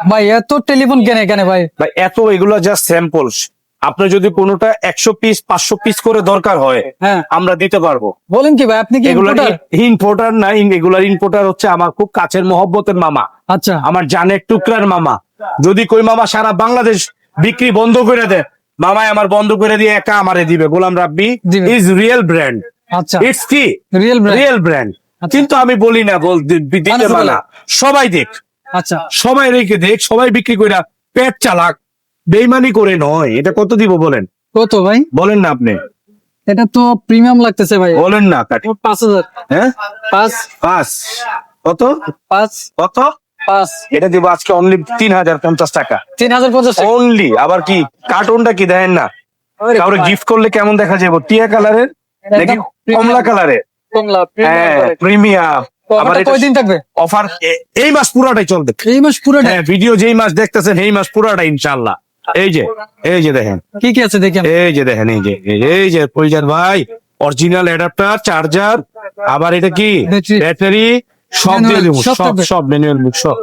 ভাই এত টেলিফোন কেনে কেন ভাই? ভাই এত এগুলো জাস্ট স্যাম্পল আপনার যদি কোনোটা একশো পিস পাঁচশো পিস করে দরকার হয় হ্যাঁ। আমরা দিতে পারব। বলেন কি ভাই আপনি কি importer? ইম্পোর্টার না এগুলার ইম্পোর্টার হচ্ছে আমার খুব কাছের মহব্বতের মামা। আচ্ছা। আমার জানের টুকরার মামা। যদি কই মামা সারা বাংলাদেশ বিক্রি বন্ধ করে দেয় মামাই আমার বন্ধ করে দিয়ে একা আমারে দিবে। Golam Rabbi is real brand আচ্ছা। ইটস কি? Real real brand. কিন্তু আমি বলি না বল দিতে মানুষ সবাই দেখ। আচ্ছা। সবাই রেখে দেখ সবাই বিক্রি করে পেট চালাক বেইমানি করে নয়। এটা কত দিব বলেন? কত ভাই? বলেন না আপনি। এটা তো প্রিমিয়াম লাগতেছে ভাই। বলেন না কাটি। পাঁচ হাজার। হ্যাঁ? পাঁচ। পাঁচ। কত? পাঁচ। কত? পাঁচ। এটা দিব আজকে অনলি তিন হাজার পঞ্চাশ টাকা। তিন হাজার পঞ্চাশ। অনলি আবার কি? কার্টুনটা কি দেখেন না? কাউরে গিফট করলে কেমন দেখা যাবে? টিয়া কালারের? নাকি কমলা কালারের? কমলা হ্যাঁ প্রিমিয়াম তো আবার আমারটা এটা কয়দিন থাকবে? অফার এই মাস পুরাটাই চলবে। এই মাস পুরোটা? হ্যাঁ ভিডিও যেই মাস দেখতেছেন এই মাস পুরাটাই ইনশাল্লাহ এই যে এই যে দেখেন। কি কি আছে দেখেন এই যে দেখেন এই যে এই যে- ভাই অরিজিনাল অ্যাডাপ্টার চার্জার আবার এটা কি? ব্যাটারি সব দিয়ে Manual, সব সব সব ম্যানুয়াল বুক সব।